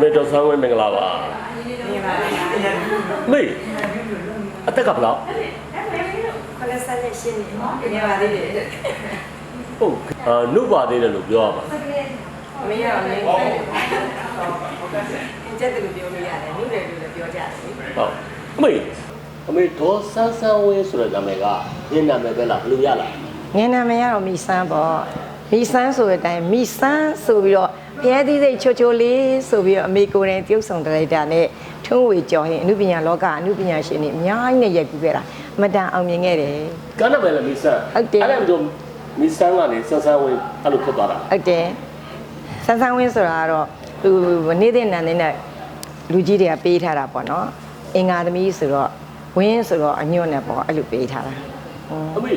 မေတော်ဆန်းဝင်းမင်္ဂလာပါနေပါလေမေအသက်ကဘယ်လောက်ခလက်ဆက်လက်ရှင်းနေနေပါသေးတယ်ဟုတ်အာနုပါသေးတယ်လို့ပြောရပါမင်းရောမင်းပဲကျက်တယ်လို့ပြောလို့ရတယ်နှုတ်တယ်လို့လည်းပြောကြတယ်လေဟုတ်အမေအမေဒေါ်ဆန်းဆန်းဝင်းဆိုတဲ့နာမည်ကရင်းနာမည်ပဲလားဘယ်လိုရလားငင်းနာမည်ကတော့မိဆန်းပေါ့မိဆန်းဆိုတဲ့အတိုင်းမိဆန်းဆိုပြီးတော့ ဖျဲသီးစိတ်ချိုချိုလေးဆိုပြီးတော့အမေကိုယ်တိုင်တရုပ်ဆောင်ဒါရိုက်တာနဲ့ထုံးဝေကျော်ရင်အမှုပညာလောကအမှုပညာရှင်တွေအများကြီးနဲ့ရိုက်ကူးခဲ့တာအမတန်အောင်မြင်ခဲ့တယ်ကန်းနာမည်လည်းမီဆန်းဟုတ်တယ်အဲ့ဒါမျိုးမီဆန်းကနေဆန်းဆန်းဝင်းအဲ့လိုဖြစ်သွားတာဟုတ်တယ်ဆန်းဆန်းဝင်းဆိုတာကတော့သူနေတဲ့နန်းနေနဲ့လူကြီးတွေကပေးထားတာပေါ့နော်အင်္ဂါသမီးဆိုတော့ဝင်းဆိုတော့အညွန့်နဲ့ပေါ့အဲ့လိုပေးထားတာอืมအမေ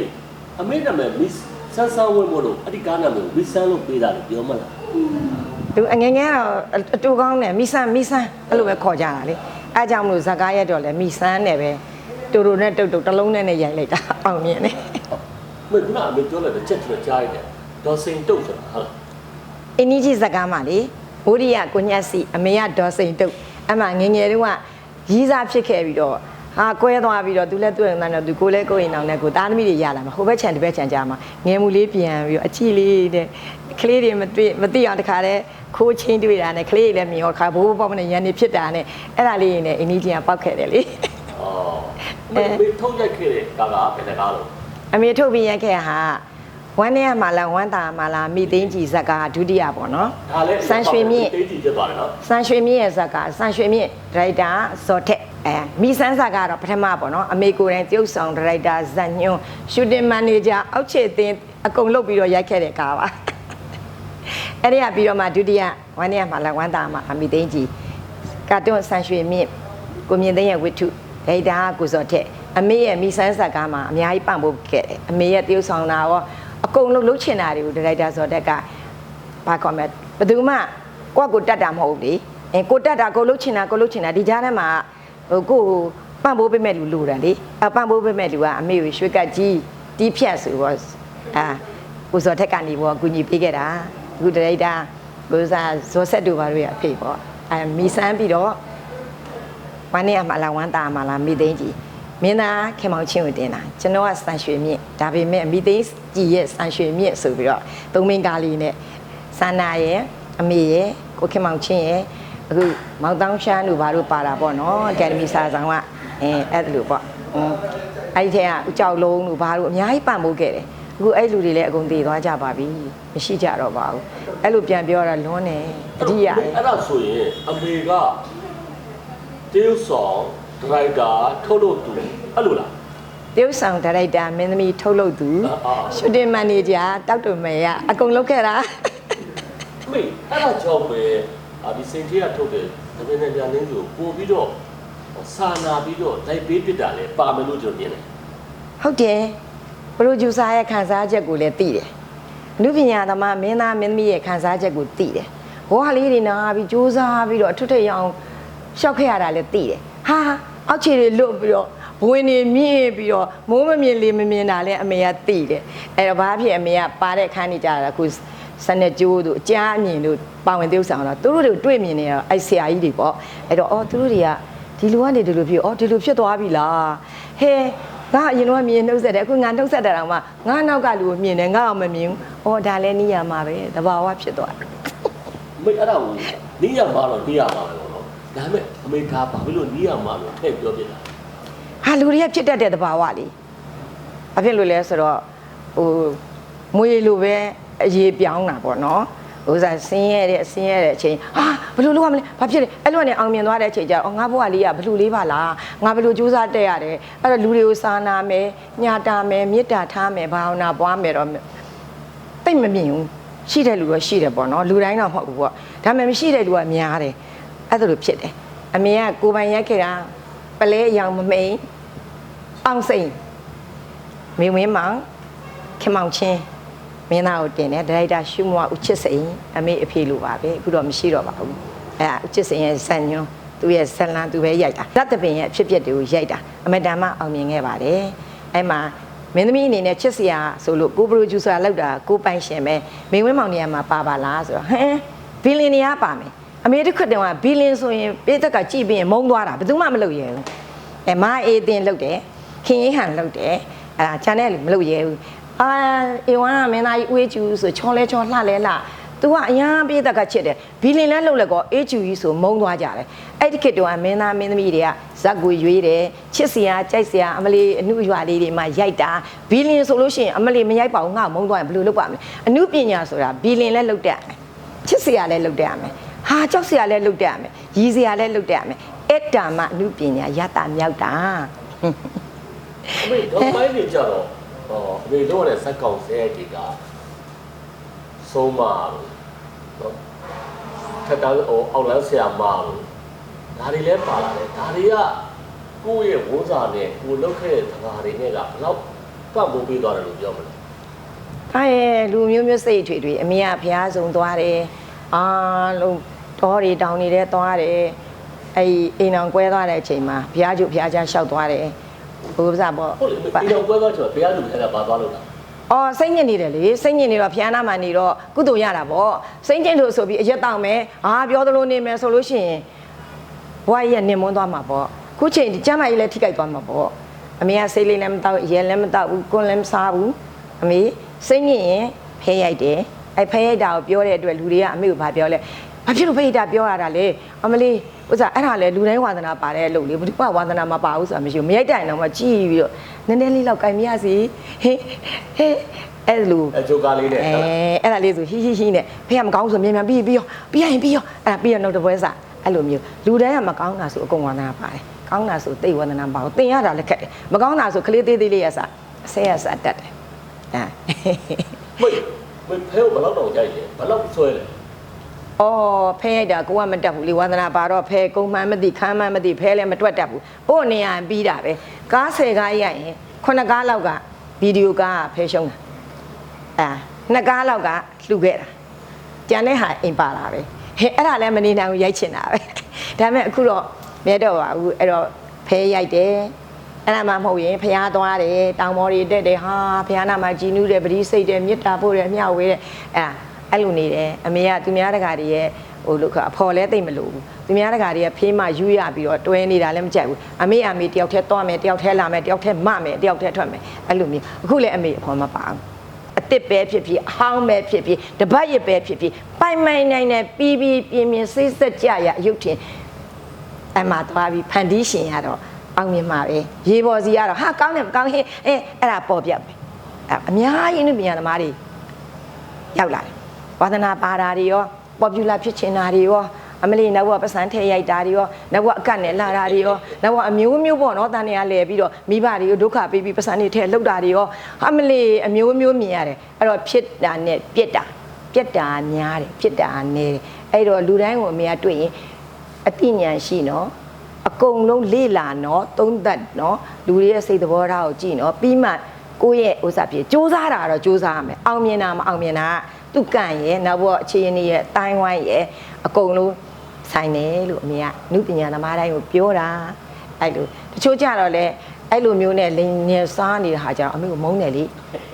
အမေနာမည်မီဆန်းဆန်းဝင်းမို့လို့အဲ့ဒီကန်းနာမည်ကိုမီဆန်းလို့ပေးတာလို့ပြောမှလား သူအငယ်ငယ်ကတော့အတူကောင်းတယ်မိဆန်းမိဆန်းအဲ့လိုပဲခေါ်ကြတာလေအဲကြောင့်မလို့ဇကားရက်တော့လဲမိဆန်းနဲ့ပဲတူတူနဲ့တုတ်တုတ်တစ်လုံးနဲ့နဲ့ရိုက်လိုက်တာအောင်မြင်တယ်အမေကအမေပြောလိုက်တဲ့ချက်ချက်ကြားရတယ်ဒေါ်စိန်တုတ်ဆိုတာဟုတ်လားအင်းကြီးဇကားမှလေဘိုးရီယကိုညက်စီအမေကဒေါ်စိန်တုတ်အမှငယ်ငယ်တုန်းကရီးစားဖြစ်ခဲ့ပြီးတော့ဟာကွဲသွားပြီးတော့သူလည်းတွေ့ရင်တော့သူကိုလည်းကိုယ်ရင်အောင်နဲ့ကိုသားသမီးတွေရလာမှာဟိုဘက်ခြံဒီဘက်ခြံကြမှာငယ်မူလေးပြန်ပြီးတော့အချီလေးတဲ့ ကလေးတွေမတွေ့မသိအောင်တခါတည်းခိုးချင်းတွေ့တာနဲ့ကလေးတွေလည်းမြင်တော့ခါဘိုးဘိုးပေါ့မနဲ့ရန်နေဖြစ်တာနဲ့အဲ့ဒါလေးနဲ့အင်းကြီးကပောက်ခဲ့တယ်လေအော်အမေအမေထုတ်ရိုက်ခဲ့တဲ့ကာကဘယ်နှကားလို့အမေထုတ်ပြီးရက်ခဲ့ဟာဝမ်းနဲ့မှာလားဝမ်းတာမှာလားမိသိန်းကြီးဇက်ကဒုတိယပေါ့နော်ဒါလည်းစံရွှေမြင့်တေးကြည့်ဖြစ်သွားတယ်နော်စံရွှေမြင့်ရဲ့ဇက်ကစံရွှေမြင့်ဒရိုက်တာဇော်ထက်အဲမိစန်းဇက်ကတော့ပထမပေါ့နော်အမေကိုယ်တိုင်တရုပ်ဆောင်ဒရိုက်တာဇက်ညွန်းရှူတင်မန်နေဂျာအောက်ခြေသင်းအကုန်လုပ်ပြီးတော့ရိုက်ခဲ့တဲ့ကားပါ အဲ့ဒီကပြီးတော့မှဒုတိယဝမ်းနဲ့မှာလားဝမ်းတာမှာအမိသိန်းကြီးကာတွန်းစံရွှေမြင့်ကိုမြင့်သိန်းရဲ့ဝိထုဒရိုက်တာကိုဇော်ထက်အမေရဲ့မိစန်းဇက်ကမှအများကြီးပံ့ပိုးခဲ့တယ်အမေရဲ့တရုပ်ဆောင်တာရောအကုန်လုံးလုပ်ချင်တာတွေကိုဒရိုက်တာဇော်ထက်ကဘာခေါ်မလဲဘယ်သူမှကိုယ့်ကိုတတ်တာမဟုတ်ဘူးလေအဲကိုတက်တာကိုလှုပ်ချင်တာကိုလှုပ်ချင်တာဒီကြားထဲမှာဟိုကိုကိုပန့်ပိုးပေးမဲ့လူလိုတယ်လေအပန့်ပိုးပေးမဲ့လူကအမေကိုရွှေကတ်ကြီးတီးဖြတ်ဆိုတော့အာကိုစော်ထက်ကနေပေါ့အကူညီပေးခဲ့တာအ ခုဒရိုက်တာကိုစားဇော်ဆက်တို့ဘာတို့ရအဖေပေါ့အဲမီဆန်းပြီးတော့ဝမ်းနေရမှာလားဝမ်းတာမှာလားမိသိန်းကြီးမင်းသားခင်မောင်ချင်းကိုတင်တာကျွန်တော်ကစံရွှေမြင့်ဒါပေမဲ့မိသိန်းကြီးရဲ့စံရွှေမြင့်ဆိုပြီးတော့သုံးမင်းကားလေးနဲ့ဆန္နာရဲ့အမေရဲ့ကိုခင်မောင်ချင်းရဲ့အခုမောင်တောင်းရှမ်းတို့ဘာတို့ပါတာပေါ့နော်အကယ်ဒမီစာဆောင်ကအဲအဲ့ဒါလိုပေါ့အင်းအဲ့ဒီထဲကဦးကြောက်လုံးတို့ဘာတို့အများကြီးပံ့ပိုးခဲ့တယ် အခုအဲ့လူတွေလည်းအကုန်တည်သွားကြပါပြီမရှိကြတော့ပါဘူးအဲ့လိုပြန်ပြောတာလွန်းတယ်တတိယတယ်အဲ့ဒါဆိုရင်အမေကတေးဆောင်ဒရိုက်တာထုတ်လို့သူအဲ့လိုလားတရုတ်ဆောင်ဒါရိုက်တာမင်းသမီးထုတ်လုပ်သူအာရှူတင်မန်နေဂျာတောက်တူမေရအကုန်လုပ်ခဲ့တာအမေအဲ့ဒါကြောင့်ပဲအာဒီစင်တီကထုတ်တယ်ဒါပေမဲ့ညာလင်းကိုပို့ပြီးတော့စာနာပြီးတော့လိုက်ပေးပြစ်တာလေပါမယ်လို့ကျွန်တော်မြင်တယ်ဟုတ်တယ် ပရိုဂျူဆာရဲ့ခံစားချက်ကိုလည်းသိတယ်အနုပညာသမားမင်းသားမင်းသမီးရဲ့ခံစားချက်ကိုသိတယ်ဘဝလေးတွေနာပြီးစူးစမ်းပြီးတော့အထွတ်ထိပ်အောင်ရှောက်ခဲ့ရတာလည်းသိတယ်ဟာအောက်ခြေတွေလွတ်ပြီးတော့ဘဝင်တွေမြင့်ပြီးတော့မိုးမမြင်လေမမြင်တာလည်းအမေကသိတယ်အဲ့တော့ဘာဖြစ်အမေကပါတဲ့ခန်းနေကြတာအခုစနေကျိုးတို့အကြအမြင်တို့ပါဝင်သရုပ်ဆောင်တော့သူတို့တွေတွေ့မြင်နေတော့အဲ့ဆရာကြီးတွေပေါ့အဲ့တော့အော်သူတို့တွေကဒီလိုကနေဒီလိုဖြစ်အော်ဒီလိုဖြစ်သွားပြီလားဟဲ ငါအရင်တော့မြင်နှုတ်ဆက်တယ်အခုငါနှုတ်ဆက်တယ်တော့မှငါနောက်ကလူကိုမြင်တယ်ငါအောင်မမြင်ဘူး။အော်ဒါလည်းနီးရမှာပဲတဘာဝဖြစ်သွားတယ်အမေအဲ့ဒါကိုနီးရမှာတော့နီးရမှာပဲပေါ့နော်ဒါပေမဲ့အမေကဘာဖြစ်လို့နီးရမှာလို့ထည့်ပြောပြတာ။ဟာလူတွေကဖြစ်တတ်တဲ့တဘာဝလေ။ဘာဖြစ်လို့လဲဆိုတော့ဟိုမွေလိုပဲအရေးပြောင်းတာပေါ့နော်။ ဥစားဆင်းရဲတဲ့ဆင်းရဲတဲ့အချိန်ဟာဘယ်လိုလုပ်ရမလဲဘာဖြစ်လဲအဲ့လိုနဲ့အောင်မြင်သွားတဲ့အချိန်ကျတော့အော်ငါဘဝလေးကဘယ်လိုလေးပါလားငါဘယ်လိုကြိုးစားတက်ရတယ်အဲ့တော့လူတွေကိုစာနာမယ်ညှာတာမယ်မေတ္တာထားမယ်ဘာဝနာပွားမယ်တော့တိတ်မမြင်ဘူးရှိတဲ့လူတော့ရှိတယ်ပေါ့နော်လူတိုင်းတော့မဟုတ်ဘူးပေါ့ဒါပေမဲ့မရှိတဲ့လူကများတယ်အဲ့ဒါလိုဖြစ်တယ်အမေကကိုယ်ပိုင်ရက်ခဲ့တာပလဲအယောင်မမိန်အောင်စိန်မေဝင်းမောင်ခင်မောင်ချင်း မင်းသားကိုတင်တယ်ဒါရိုက်တာရှုမွားဦးချစ်စိန်အမေအဖေလိုပါပဲအခုတော့မရှိတော့ပါဘူးအဲဦးချစ်စိန်ရဲ့ဇန်ညွန်းသူရဲ့ဇလန်သူပဲရိုက်တာလက်တပင်ရဲ့အဖြစ်အပျက်တွေကိုရိုက်တာအမတန်မှအောင်မြင်ခဲ့ပါတယ်အဲ့မှာမင်းသမီးအနေနဲ့ချစ်စရာဆိုလို့ကိုပရိုဂျူဆာလောက်တာကိုပိုင်ရှင်ပဲမင်းဝင်းမောင်နေရာမှာပါပါလားဆိုတော့ဟမ်ဘီလီနီယာပါမယ်အမေတစ်ခွတ်တုန်းကဘီလင်းဆိုရင်ပေးသက်ကကြည့်ပြီးရင်မုန်းသွားတာဘယ်သူမှမလုပ်ရဲဘူးအဲမအေးတင်လုပ်တယ်ခင်ရေးဟန်လုပ်တယ်အဲဒါချန်နယ်မလုပ်ရဲဘူး အာအေဝမ်ကမင်းသားကြီးဦးကျူဆိုချောလဲချောလှလဲလှသူကအရန်ပေးသက်ကချစ်တယ်ဘီလင်းလဲလုပ်လဲကောအေကျူကြီးဆိုမုန်းသွားကြတယ်အဲ့ဒီခေတ်တုန်းကမင်းသားမင်းသမီးတွေကဇက်ကိုရွေးတယ်ချစ်စရာကြိုက်စရာအမလီအမှုရွာလေးတွေမှာရိုက်တာဘီလင်းဆိုလို့ရှိရင်အမလီမရိုက်ပါဘူးငါမုန်းသွားရင်ဘယ်လိုလုပ်ပါမလဲအမှုပညာဆိုတာဘီလင်းလဲလုပ်တတ်တယ်ချစ်စရာလဲလုပ်တတ်ရမယ်ဟာကြောက်စရာလည်းလုပ်တတ်ရမယ်ရည်စရာလည်းလုပ်တတ်ရမယ်အဲ့တာမှအမှုပညာရတာမြောက်တာအမေတော့ပိုင်းနေကြတော့ ဟောအမေတို့ရတဲ့ဇက်ကောင်ဆဲကြီးကဆုံးမလို့နော်ထက်တန်းဟိုအောက်လန်းဆရာမလို့ဒါတွေလည်းပါလာတယ်ဒါတွေကကိုယ့်ရဲ့ဝန်းစာနဲ့ကိုယ်လုပ်ခဲ့တဲ့တရားတွေနဲ့ကဘယ်တော့ပတ်မိုးပေးသွားတယ်လို့ပြောမလဲအဲလူမျိုးမျိုးစိတ်ထွေထွေအမေကဖျားဆုံးသွားတယ်အာလုံးတော်တွေတောင်းနေတဲ့သွားတယ်အဲ့ဒီအိမ်အောင်ကွဲသွားတဲ့အချိန်မှာဖျားကျုပ်ဖျားချလျှောက်သွားတယ် ဘုရားပေါ့ဟုတ်လေဒီတော့ပွဲသွားချင်ဘယ်ရလူထဲကပါသွားလို့လားအော်စိတ်ညစ်နေတယ်လေစိတ်ညစ်နေတော့ဖျားနာမှနေတော့ကုသိုလ်ရတာပေါ့စိတ်ကျင့်လို့ဆိုပြီးအရက်တောက်မယ်အာပြောသလိုနေမယ်ဆိုလို့ရှိရင်ဘွားကြီးကနင်မွန်းသွားမှာပေါ့ခုချိန်ဒီကျမ်းမာကြီးလည်းထိခိုက်သွားမှာပေါ့အမေကစိတ်လေးလည်းမတောက်ရဲလည်းမတောက်ဘူးကွန်းလည်းမစားဘူးအမေစိတ်ညစ်ရင်ဖဲရိုက်တယ်အဲဖဲရိုက်တာကိုပြောတဲ့အတွက်လူတွေက အမေကိုဗာပြောလဲ ဘာဖြစ်လို့ဖဲရိုက်တာပြောရတာလဲအမလေးဥစားအဲ့ဒါလဲလူတိုင်းဝါသနာပါတဲ့အလုပ်လေဘယ်သူမှဝါသနာမပါဘူးဆိုတာမရှိဘူးမရိုက်တိုင်တော့မှကြည်ပြီးတော့နည်းနည်းလေးတော့ကြိုင်မရစီဟေးဟေးအဲ့လိုအဲဂျိုကာလေးနဲ့အဲအဲ့ဒါလေးဆိုဟီဟီဟီနဲ့ဖေကမကောင်းဆိုမြန်မြန်ပြီးပြီးရောပြီးရရင်ပြီးရောအဲ့ဒါပြီးရနောက်တစ်ပွဲစားအဲ့လိုမျိုးလူတိုင်းကမကောင်းတာဆိုအကုန်ဝန္ဒနာပါတယ်ကောင်းတာဆိုသိဝန္ဒနာမပါဘူးသင်ရတာလည်းခက်တယ်မကောင်းတာဆိုကလေးသေးသေးလေးရစားအဆဲရစားတတ်တယ်အဲမိတ်မိတ်ဖဲကိုဘယ်တော့တော့ရိုက်လဲဘယ်တော့ဆွဲလဲ အော်ဖဲရိုက်တာကိုကမတက်ဘူးလေဝန္ဒနာပါတော့ဖဲကုံမှန်မသိခမ်းမှန်မသိဖဲလည်းမတွက်တတ်ဘူးပို့နေရပြီးတာပဲကားဆယ်ကားရိုက်ရင်ခုနှစ်ကားလောက်ကဗီဒီယိုကားကဖဲရှုံးတာအဲနှစ်ကားလောက်ကလှူခဲ့တာကြံတဲ့ဟာအိမ်ပါလာပဲဟဲ့အဲ့ဒါလည်းမနေနိုင်ဘူးရိုက်ချင်တာပဲဒါပေမဲ့အခုတော့မဲတော့ပါဘူးအဲ့တော့ဖဲရိုက်တယ်အဲ့ဒါမှမဟုတ်ရင်ဖျားသွားတယ်တောင်မော်တွေတက်တယ်ဟာဖျားနာမှာကြည်နူးတယ်ပရိစိတ်တယ်မေတ္တာပို့တယ်မျှဝေတယ်အဲ့ဒါ အဲ့လိုနေတယ်အမေကသူများတကာတွေရဲ့ဟိုလို့ခအဖော်လဲသိမ့်မလို့ဘူးသူများတကာတွေကဖေးမှယူရပြီးတော့တွဲနေတာလည်းမကြိုက်ဘူးအမေအမေတယောက်တည်းသွားမယ်တယောက်တည်းလာမယ်တယောက်တည်းမမယ်တယောက်တည်းထွက်မယ်အဲ့လိုမျိုးအခုလည်းအမေအဖော်မပါဘူးအစ်စ်ပဲဖြစ်ဖြစ်အဟောင်းပဲဖြစ်ဖြစ်တပတ်ရစ်ပဲဖြစ်ဖြစ်ပိုင်မိုင်နိုင်နဲ့ပြီးပြီးပြင်းပြင်းစိတ်ဆက်ကြရအယုတ်ထင်အမှသွားပြီးဖန်တီးရှင်ရတော့အောင်မြင်မှာပဲရေပေါ်စီကတော့ဟာကောင်းတယ်မကောင်းဟင်းအဲအဲ့ဒါပေါ်ပြတ်ပဲအဲ့အများကြီးနုပညာသမားတွေရောက်လာတယ် ဝါသနာပါတာတွေရောပေါ်ပူလာဖြစ်ချင်တာတွေရောအမလီနောက်ဘပစံထဲရိုက်တာတွေရောနောက်ဘအကတ်နဲ့လာတာတွေရောနောက်ဘအမျိုးမျိုးပေါ့နော်တန်နေရလဲပြီးတော့မိဘတွေကိုဒုက္ခပေးပြီးပစံတွေထဲလှုပ်တာတွေရောအမလီအမျိုးမျိုးမြင်ရတယ်အဲ့တော့ဖြစ်တာနဲ့ပြစ်တာပြစ်တာများတယ်ပြစ်တာနည်းတယ်အဲ့တော့လူတိုင်းကိုအမေကတွေ့ရင်အသိဉာဏ်ရှိနော်အကုန်လုံးလေ့လာနော်သုံးသပ်နော်လူတွေရဲ့စိတ်သဘောထားကိုကြည့်နော်ပြီးမှကိုယ့်ရဲ့ဥစ္စာဖြစ်စူးစမ်းတာတော့စူးစမ်းရမယ်အောင်မြင်တာမအောင်မြင်တာက သူကန့်ရဲ့နောက်ဘောအခြေအနေရဲ့အတိုင်းဝိုင်းရဲ့အကုန်လုံးဆိုင်တယ်လို့အမေကနုပညာသမားတိုင်းကိုပြောတာအဲ့လိုတချို့ကြတော့လေအဲ့လိုမျိုးနဲ့လင်ငယ်စားနေတဲ့ဟာကြောင့်အမေကိုမုန်းတယ်လေ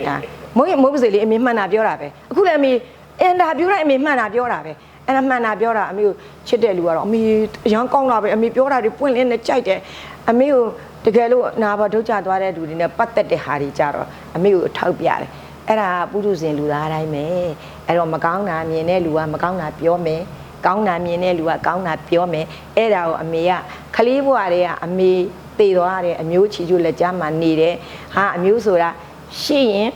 ဒါမုန်းရင်မုန်းပါစေလေအမေမှန်တာပြောတာပဲအခုလည်းအမေအင်တာဗျူးတိုင်းအမေမှန်တာပြောတာပဲအဲ့ဒါမှန်တာပြောတာအမေကိုချစ်တဲ့လူကတော့အမေအရန်ကောင်းတာပဲအမေပြောတာတွေပွင့်လင်းနဲ့ကြိုက်တယ်အမေကိုတကယ်လို့နာဘာဒုက္ခသွားတဲ့လူတွေနဲ့ပတ်သက်တဲ့ဟာတွေကြတော့အမေကိုထောက်ပြတယ် အဲ့ဒါပုထုဇဉ်လူသားတိုင်းပဲအဲ့တော့မကောင်းတာမြင်တဲ့လူကမကောင်းတာပြောမယ်ကောင်းတာမြင်တဲ့လူကကောင်းတာပြောမယ်အဲ့ဒါကိုအမေကခလေးဘွားတွေကအမေတည်သွားတယ်အမျိုးချီကျူလက်ကြားမှာနေတယ်ဟာအမျိုးဆိုတာရှိရင်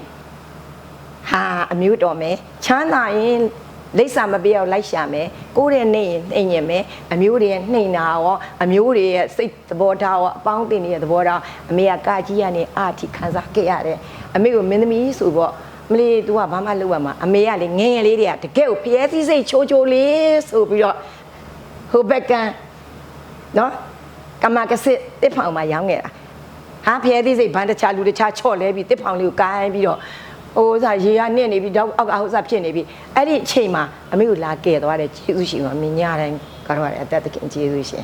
ဟာအမျိုးတော်မယ်ချမ်းသာရင် လိပ်စာမပြောက်လိုက်ရှာမယ်ကိုယ့်ရဲ့နေရင်နှိမ်ရင်မယ်အမျိုးတွေရဲ့နှိမ်တာရောအမျိုးတွေရဲ့စိတ်သဘောထားရောအပေါင်းအသင်းတွေရဲ့သဘောထားအမေကကာကြီးရနေအာတိခံစားခဲ့ရတယ်အမေကိုမင်းသမီးဆိုတော့မလေး तू ကဘာမှလုပ်ရမှာအမေကလေငယ်ငယ်လေးတွေကတကယ်ကိုဖျဲသီးစိတ်ချိုးချိုးလေးဆိုပြီးတော့ဟိုဘက်ကန်နော်ကမာကစစ်တစ်ဖောင်မှာရောင်းခဲ့တာဟာဖျဲသီးစိတ်ဘန်တခြားလူတခြားချော့လဲပြီးတစ်ဖောင်လေးကိုကိုင်းပြီးတော့ ဟိုစားရေရနစ်နေပြီးတော့အောက်ကဟိုစားဖြစ်နေပြီးအဲ့ဒီအချိန်မှာအမေကိုလာကဲသွားတယ်ကျေးဇူးရှင်ပါအမေညတိုင်းကတော့အသက်တခင်ကျေးဇူးရှင်